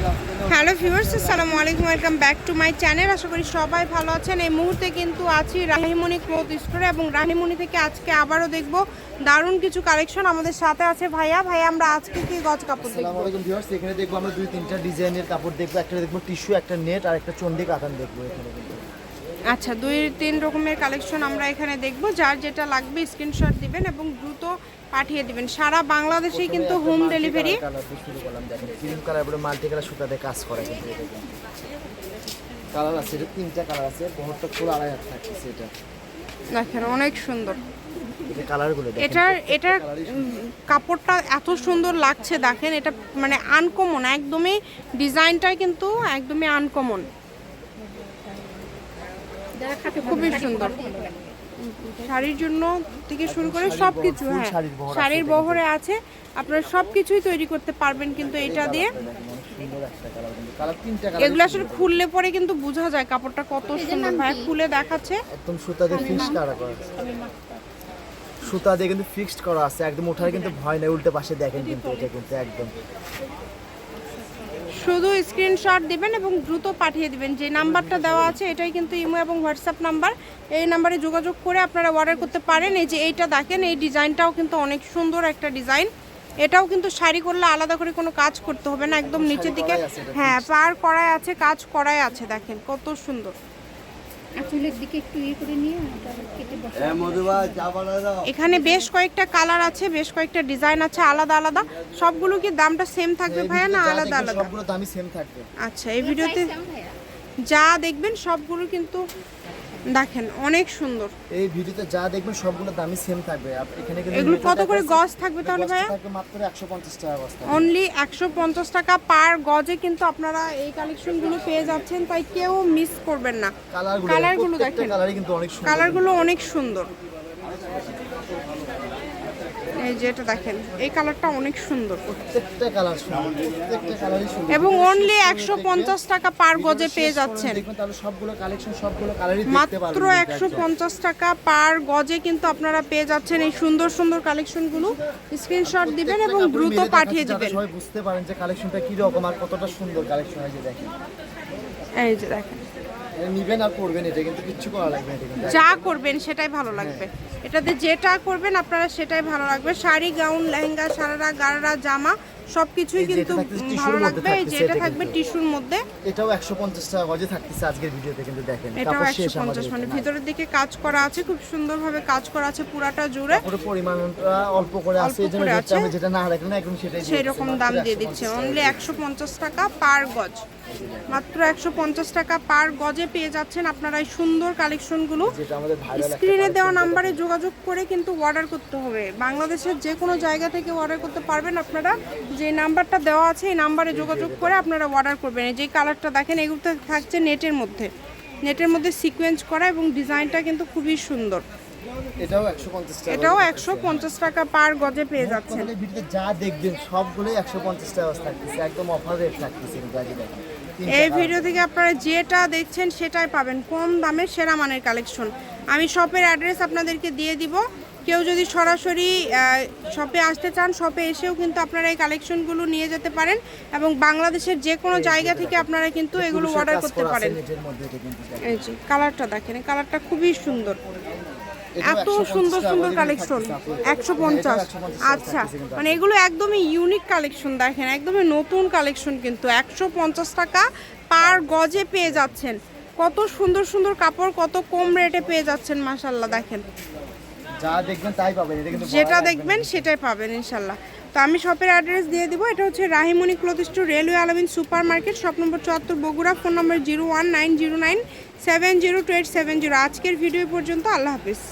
Hello viewers, আসসালামু আলাইকুম, welcome back to my channel. আশা করি সবাই ভালো আছেন। এই মুহূর্তে কিন্তু আছি রাহিমণি ক্লোথ স্টোরে এবং রাহিমণি থেকে আজকে আবারও দেখব দারুণ কিছু কালেকশন আমাদের সাথে আছে ভাইয়া। ভাইয়া, আমরা আজকে কি গজ কাপড় আসসালামু দেখব আলাইকুম ভিউয়ার্স, এখানে দেখব আমরা দুই তিনটা ডিজাইনের কাপড় দেখব। একটা দেখব টিস্যু, একটা নেট, আর একটা চন্ডি কাতান দেখব এখানে আচ্ছা দুই তিন রকমের কালেকশন আমরা এখানে দেখব। যার যেটা লাগবে স্ক্রিনশট দিবেন এবং দ্রুত পাঠিয়ে দিবেন। সারা বাংলাদেশেই কিন্তু হোম ডেলিভারি ক্রিম কালার পরে মাল্টি কালার সুতাতে কাজ করা কালার আছে এটা তিনটা কালার আছে বহরটা পুরো আড়াই হাত থাকছে এটা। দেখেন অনেক সুন্দর। এটার এটার কাপড়টা এত সুন্দর লাগছে দেখেন এটা মানে আনকমন একদমই ডিজাইনটাই কিন্তু একদমই আনকমন খুবই সুন্দর। শাড়ির জন্য থেকে শুরু করে সব কিছু হ্যাঁ। শাড়ির বহর আছে আপনারা সব কিছুই তৈরি করতে পারবেন কিন্তু এটা দিয়ে। এগুলো আসলে খুললে পরে কিন্তু বোঝা যায় কাপড়টা কত সুন্দর। ভাই খুলে দেখাচ্ছে। একদম সুতা দিয়ে ফিক্সড করা করা আছে। সুতা দিয়ে কিন্তু ফিক্সড করা আছে একদম ওঠার কিন্তু ভয় নাই উল্টো পাশে দেখেন কিন্তু এটা কিন্তু একদম। শুধু স্ক্রিনশট দিবেন এবং দ্রুত পাঠিয়ে দিবেন। যে নাম্বারটা দেওয়া আছে এটাই কিন্তু ইমো এবং হোয়াটসঅ্যাপ নাম্বার। এই নাম্বারে যোগাযোগ করে আপনারা অর্ডার করতে পারেন। এই যে এইটা দেখেন এই ডিজাইনটাও কিন্তু অনেক সুন্দর একটা ডিজাইন। এটাও কিন্তু শাড়ি করলে আলাদা করে কোনো কাজ করতে হবে না একদম নিচের দিকে। হ্যাঁ পার করায় আছে কাজ করায় আছে দেখেন কত সুন্দর। আঁচলের দিকে একটু ইয়ে করে নিয়ে ওটা কেটে বসা এখানে বেশ কয়েকটা কালার আছে বেশ কয়েকটা ডিজাইন আছে আলাদা আলাদা। সবগুলো কি দামটা সেম থাকবে ভাইয়া না আলাদা আলাদা? সবগুলো দামই সেম থাকবে। আচ্ছা এই ভিডিওতে যা দেখবেন সবগুলো কিন্তু দেখেন অনেক সুন্দর। এই ভিডিওতে যা দেখবেন সবগুলো দামই সেম থাকবে। আপনি এখানে কিন্তু এগুলো কত করে গজ থাকবে তাহলে ভাইয়া? থাকবে মাত্র 150 টাকা গজ থাকবে। অনলি একশো পঞ্চাশ টাকা পার গজে কিন্তু আপনারা এই কালেকশনগুলো পেয়ে যাচ্ছেন তাই কেউ মিস করবেন না। কালারগুলো কালারগুলো গুলো দেখেন। কালারই কিন্তু অনেক সুন্দর। কালারগুলো অনেক সুন্দর। এই যে এটা দেখেন এই কালারটা অনেক সুন্দর। প্রত্যেকটা কালার সুন্দর প্রত্যেকটা কালারই সুন্দর। এবং অনলি একশো পঞ্চাশ টাকা পার গজে পেয়ে যাচ্ছেন। দেখবেন তাহলে সবগুলো কালেকশন সবগুলো কালারই দেখতে মাত্র পারবেন একশো পঞ্চাশ টাকা পার গজে কিন্তু আপনারা পেয়ে যাচ্ছেন এই সুন্দর সুন্দর কালেকশনগুলো স্ক্রিনশট দিবেন এবং দ্রুত পাঠিয়ে দিবেন। সবাই বুঝতে পারেন যে কালেকশনটা কি রকম আর কতটা সুন্দর কালেকশন হয় যে দেখেন। এই যে দেখেন নিবেন আর করবেন এটা, কিন্তু করা লাগবে যা করবেন সেটাই ভালো লাগবে। এটাতে যেটা করবেন আপনারা সেটাই ভালো লাগবে। শাড়ি, গাউন, লেহেঙ্গা, সারারা, গারারা, জামা সবকিছুই কিন্তু ভালো লাগবে এই যে এটা থাকবে টিস্যুর মধ্যে। এটাও একশো পঞ্চাশ টাকা গজে থাকতেছে আজকের ভিডিওতে কিন্তু দেখেন এটাও কাপড় একশো শেষ আমাদের পঞ্চাশ মানে ভিতরের দিকে কাজ করা আছে খুব সুন্দরভাবে কাজ করা আছে পুরাটা জুড়ে। কাপড়ের পরিমাণটা অল্প করে আছে অল্প এই জন্য করে রেটটা আছে। আমরা যেটা না রাখলাম এখন সেটাই সেই রকম দাম দিয়ে দিচ্ছে। অনলি একশো পঞ্চাশ টাকা পার গজ। মাত্র একশো পঞ্চাশ টাকা পার গজে পেয়ে যাচ্ছেন আপনারা এই সুন্দর কালেকশনগুলো। যেটা স্ক্রিনে দেওয়া নাম্বারে যোগাযোগ করে কিন্তু অর্ডার করতে হবে। বাংলাদেশের যে কোনো জায়গা থেকে অর্ডার করতে পারবেন আপনারা। যে নাম্বারটা দেওয়া আছে এই নাম্বারে যোগাযোগ করে আপনারা অর্ডার করবেন। এই যে কালারটা দেখেন এগুলোতে থাকছে নেটের মধ্যে। নেটের মধ্যে সিকোয়েন্স করা এবং ডিজাইনটা কিন্তু খুবই সুন্দর। এটাও একশো পঞ্চাশ টাকা পার গজে পেয়ে যাচ্ছেন। ভিডিওতে যা দেখবেন সবগুলোই একশো পঞ্চাশ টাকা থাকতেছে। একদম অফার রেট থাকতেছে এই ভিডিও থেকে আপনারা যেটা দেখছেন সেটাই পাবেন। কম দামে সেরা মানের কালেকশন আমি শপের অ্যাড্রেস আপনাদেরকে দিয়ে দিব। কেউ যদি সরাসরি শপে আসতে চান শপে এসেও কিন্তু আপনারা এই কালেকশনগুলো নিয়ে যেতে পারেন এবং বাংলাদেশের যে কোনো জায়গা থেকে আপনারা কিন্তু এগুলো অর্ডার করতে পারেন। এই যে কালারটা দেখেন কালারটা খুবই সুন্দর। এত সুন্দর সুন্দর কালেকশন একশো পঞ্চাশ। আচ্ছা মানে এগুলো একদমই ইউনিক কালেকশন দেখেন একদমই নতুন কালেকশন কিন্তু। একশো পঞ্চাশ টাকা পার গজে পেয়ে যাচ্ছেন। কত সুন্দর সুন্দর কাপড় কত কম রেটে পেয়ে যাচ্ছেন মাসাল্লাহ দেখেন। যা দেখবেন তাই পাবেন এটা কিন্তু যেটা। দেখবেন সেটাই পাবেন ইনশাল্লাহ। তো আমি শপের অ্যাড্রেস দিয়ে দিব এটা হচ্ছে Rahimoni cloth store railway Alamin super market shop number চুয়াত্তর Bogura phone number zero one nine zero nine seven zero two eight seven zero. আজকের ভিডিও পর্যন্ত আল্লাহ হাফিজ।